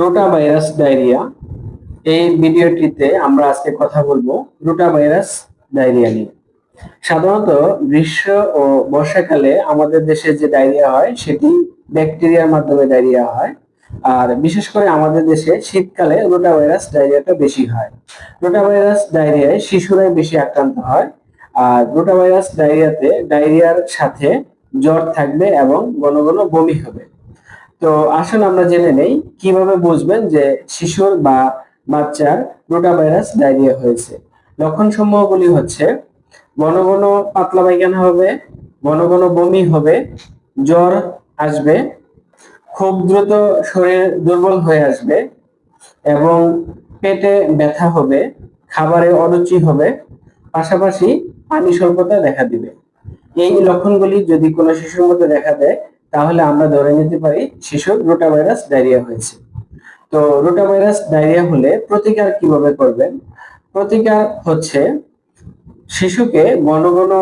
Rota virus diarrhoea. এই ভিডিওটিতে আমরা আজকে কথা বলব রোটা ভাইরাস ডায়রিয়া নিয়ে। সাধারণত গ্রীষ্ম ও বর্ষাকালে আমাদের দেশে যে ডায়রিয়া হয়, সেটি ব্যাকটেরিয়ার মাধ্যমে ডায়রিয়া হয়। আর বিশেষ করে আমাদের দেশে শীতকালে রোটা ভাইরাস ডায়রিয়াটা বেশি হয়। রোটা ভাইরাস ডায়রিয়ায় শিশুরাই বেশি আক্রান্ত হয়। আর রোটা ভাইরাস ডায়রিয়াতে ডায়রিয়ার সাথে জ্বর থাকবে এবং ঘন ঘন বমি হবে। তো আসুন আমরা জেনে নেই কীভাবে বুঝবেন যে শিশুর বা বাচ্চার রোটা ভাইরাস ডায়রিয়া হয়েছে। লক্ষণ সমূহগুলি হচ্ছে, ঘন ঘন পাতলা পায়খানা হবে, ঘন ঘন বমি হবে, জ্বর আসবে, খুব দ্রুত শরীর দুর্বল হয়ে আসবে এবং পেটে ব্যথা হবে, খাবারে অরুচি হবে, পাশাপাশি পানি স্বল্পতা দেখা দিবে। এই লক্ষণগুলি যদি কোনো শিশুর মধ্যে দেখা দেয় তাহলে আমরা ধরে নিতে পারি শিশুর রোটা ভাইরাস ডায়রিয়া হয়েছে। তো রোটা ভাইরাস ডায়রিয়া হলে প্রতিকার কীভাবে করবেন? প্রতিকার হচ্ছে শিশুকে ঘন ঘন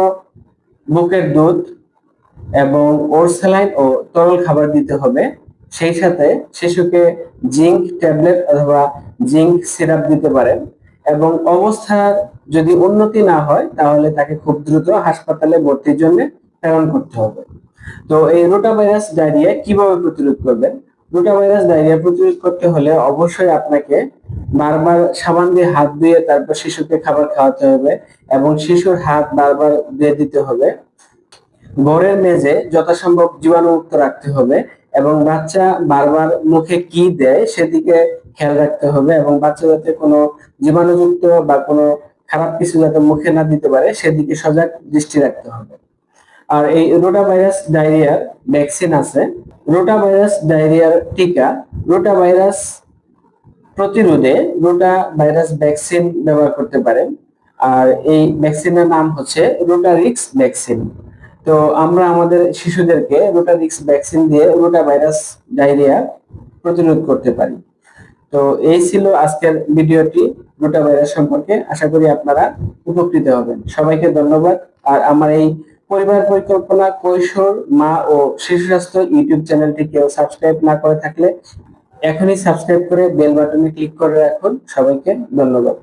বুকের দুধ এবং ওর স্যালাইন ও তরল খাবার দিতে হবে। সেই সাথে শিশুকে জিঙ্ক ট্যাবলেট অথবা জিঙ্ক সিরাপ দিতে পারেন এবং অবস্থার যদি উন্নতি না হয় তাহলে তাকে খুব দ্রুত হাসপাতালে ভর্তির জন্য প্রেরণ করতে হবে। তো এই রোটা ভাইরাস ডায়রিয়া কীভাবে প্রতিরোধ করবেন? রোটা ভাইরাস ডায়রিয়া প্রতিরোধ করতে হলে অবশ্যই আপনাকে বারবার সাবান দিয়ে হাত ধুয়ে তারপর শিশুকে খাবার খাওয়াতে হবে এবং শিশুর হাত বারবার ধুয়ে দিতে হবে। ঘরের মেঝে যথাসম্ভব জীবাণুমুক্ত রাখতে হবে এবং বাচ্চা বারবার মুখে কি দেয় সেদিকে খেয়াল রাখতে হবে এবং বাচ্চা যাতে কোনো জীবাণুযুক্ত বা কোনো খারাপ কিছু যাতে মুখে না দিতে পারে সেদিকে সজাগ দৃষ্টি রাখতে হবে। আর এই রোটা ভাইরাস ডায়রিয়ার ভ্যাকসিন আছে। রোটা ভাইরাস ডায়রিয়ার টিকা রোটা ভাইরাস প্রতিরোধে রোটা ভাইরাস ভ্যাকসিন ব্যবহার করতে পারেন। আর এই ভ্যাকসিনের নাম হচ্ছে রোটারিক্স ভ্যাকসিন। তো আমরা আমাদের শিশুদেরকে রোটারিক্স ভ্যাকসিন দিয়ে রোটা ভাইরাস ডায়রিয়া প্রতিরোধ করতে পারি। তো এই ছিল আজকের ভিডিওটি রোটা ভাইরাস সম্পর্কে। আশা করি আপনারা উপকৃত হবেন। সবাইকে ধন্যবাদ। আর আমার এই পরিবার পরিকল্পনা, কৈশোর, মা ও শিশু স্বাস্থ্য ইউটিউব চ্যানেলটি কেউ সাবস্ক্রাইব না করে থাকলে এখনই সাবস্ক্রাইব করে বেল বাটনে ক্লিক করে রাখুন। সবাইকে ধন্যবাদ।